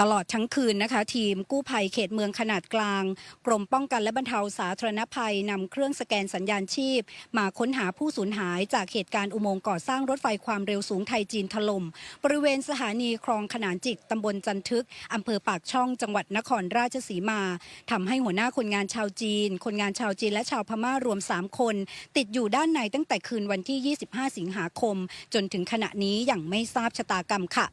ตลอดทั้งคืนนะคะ ทีมกู้ภัยเขตเมืองขนาดกลาง กรมป้องกันและบรรเทาสาธารณภัยนำเครื่องสแกนสัญญาณชีพ มาค้นหาผู้สูญหายจากเหตุการณ์อุโมงค์ก่อสร้างรถไฟความเร็วสูงไทยจีนถล่มบริเวณสถานีคลองขนานจิกตำบลจันทึกอำเภอปากช่องจังหวัดนครราชสีมาทำให้หัวหน้าคนงานชาวจีน คนงานชาวจีนและชาวพม่ารวม 3 คน ติดอยู่ด้านในตั้งแต่คืนวันที่ 25 สิงหาคม จนถึงขณะนี้ยังไม่ทราบชะตากรรมค่ะ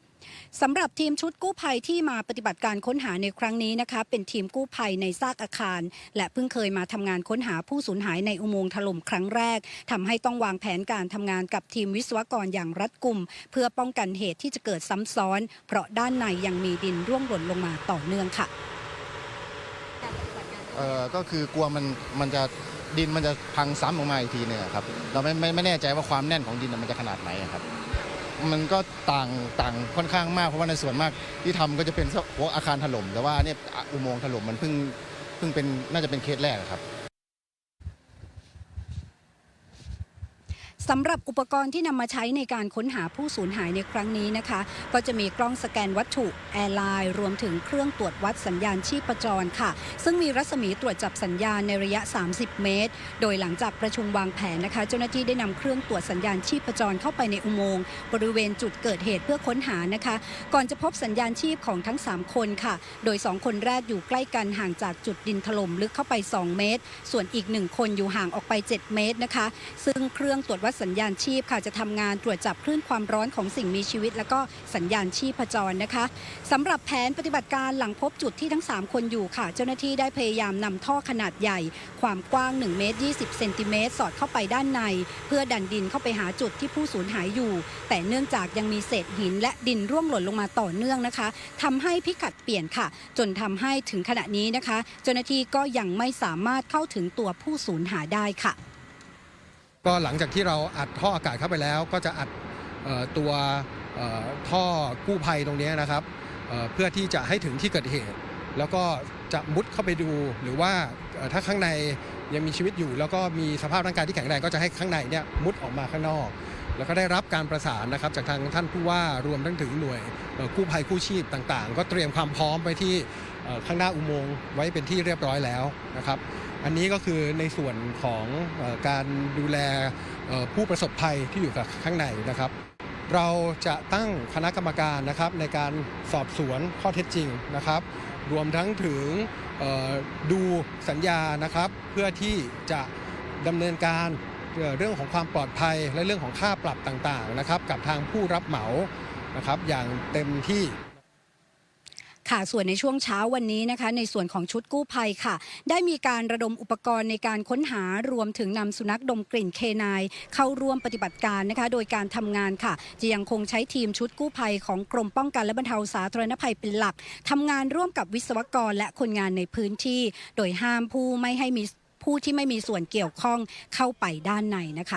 สำหรับทีมชุดกู้ภัยที่มาปฏิบัติการค้นหาในครั้งนี้นะคะ เป็นทีมกู้ภัยในซากอาคาร และเพิ่งเคยมาทำงานค้นหาผู้สูญหายในอุโมงค์ถล่มครั้งแรกทำให้ต้องวางแผนการทำงานกับทีมวิศวกรอย่างรัดกุม เพื่อป้องกันเหตุที่จะเกิดซ้ำซ้อน เพราะด้านในยังมีดินร่วงหล่นลงมาต่อเนื่องค่ะเอ่อก็คือกลัวมันมันจะดินมันจะพังซ้ำลงมาอีกทีหนึงอะครับ เราไม่ไม่ไม่แน่ใจว่าความแน่นของดินน่ะมันจะขนาดไหนอะครับ มันก็ต่างต่างค่อนข้างมากเพราะว่าในส่วนมากที่ทำก็จะเป็นพวกอาคารถล่มแต่ว่าเนี่ยอุโมงค์ถล่มมันเพิ่งเพิ่งเป็นน่าจะเป็นเคสแรกครับ สำหรับอุปกรณ์ที่นำมาใช้ในการค้นหาผู้สูญหายในครั้งนี้นะคะ ก็จะมีกล้องสแกนวัตถุแอร์ไลน์รวมถึงเครื่องตรวจวัดสัญญาณชีพจรค่ะ ซึ่งมีรัศมีตรวจจับสัญญาณในระยะ 30 เมตร โดยหลังจากประชุมวางแผนนะคะ เจ้าหน้าที่ได้นำเครื่องตรวจสัญญาณชีพจรเข้าไปในอุโมงค์บริเวณจุดเกิดเหตุเพื่อค้นหานะคะ ก่อนจะพบสัญญาณชีพของทั้ง 3 คนค่ะ โดย 2 คนแรกอยู่ใกล้กันห่างจากจุดดินถล่มลึกเข้าไป 2 เมตร ส่วนอีก 1 คนอยู่ห่างออกไป 7 เมตรนะคะ ซึ่งเครื่องตรวจวัดสัญญาณชีพค่ะจะทำงานตรวจจับคลื่นความร้อนของสิ่งมีชีวิต แล้วก็สัญญาณชีพจรนะคะสำหรับแผนปฏิบัติการหลังพบจุดที่ทั้ง 3 คนอยู่ค่ะ เจ้าหน้าที่ได้พยายามนำท่อขนาดใหญ่ ความกว้าง1เมตร20เซนติเมตรสอดเข้าไปด้านใน เพื่อดันดินเข้าไปหาจุดที่ผู้สูญหายอยู่ แต่เนื่องจากยังมีเศษหิน และดินร่วงหล่นลงมาต่อเนื่องนะคะทำให้พิกัดเปลี่ยนค่ะ จนทำให้ถึงขณะนี้นะคะ เจ้าหน้าที่ก็ยังไม่สามารถเข้าถึงตัวผู้สูญหายได้ค่ะ ก็หลังจากที่เราอัดท่ออากาศเข้าไปแล้ว ก็จะอัดตัวท่อกู้ภัยตรงนี้นะครับเพื่อที่จะให้ถึงที่เกิดเหตุ แล้วก็จะมุดเข้าไปดูหรือว่าถ้าข้างในยังมีชีวิตอยู่ แล้วก็มีสภาพร่างกายที่แข็งแรงก็จะให้ข้างในเนี่ยมุดออกมาข้างนอก แล้วก็ได้รับการประสานนะครับจากทางท่านผู้ว่ารวมทั้งถึงหน่วยกู้ภัยกู้ชีพต่างๆ ก็เตรียมความพร้อมไปที่ข้างหน้าอุโมงค์ไว้เป็นที่เรียบร้อยแล้วนะครับอันนี้ก็คือในส่วนของการดูแลผู้ประสบภัยที่อยู่กับข้างในนะครับ เราจะตั้งคณะกรรมการนะครับในการสอบสวนข้อเท็จจริงนะครับ รวมทั้งถึงดูสัญญานะครับ เพื่อที่จะดำเนินการ เรื่องของความปลอดภัย และเรื่องของค่าปรับต่างๆนะครับกับทางผู้รับเหมานะครับอย่างเต็มที่ค่ะส่วนในช่วงเช้าวันนี้นะคะ ในส่วนของชุดกู้ภัยค่ะ ได้มีการระดมอุปกรณ์ในการค้นหารวมถึงนำสุนัขดมกลิ่นเคนายเข้าร่วมปฏิบัติการนะคะ โดยการทำงานค่ะ จะยังคงใช้ทีมชุดกู้ภัยของกรมป้องกันและบรรเทาสาธารณภัยเป็นหลักทำงานร่วมกับวิศวกรและคนงานในพื้นที่ โดยห้ามผู้ไม่ให้มี ผู้ที่ไม่มีส่วนเกี่ยวข้องเข้าไปด้านในนะคะ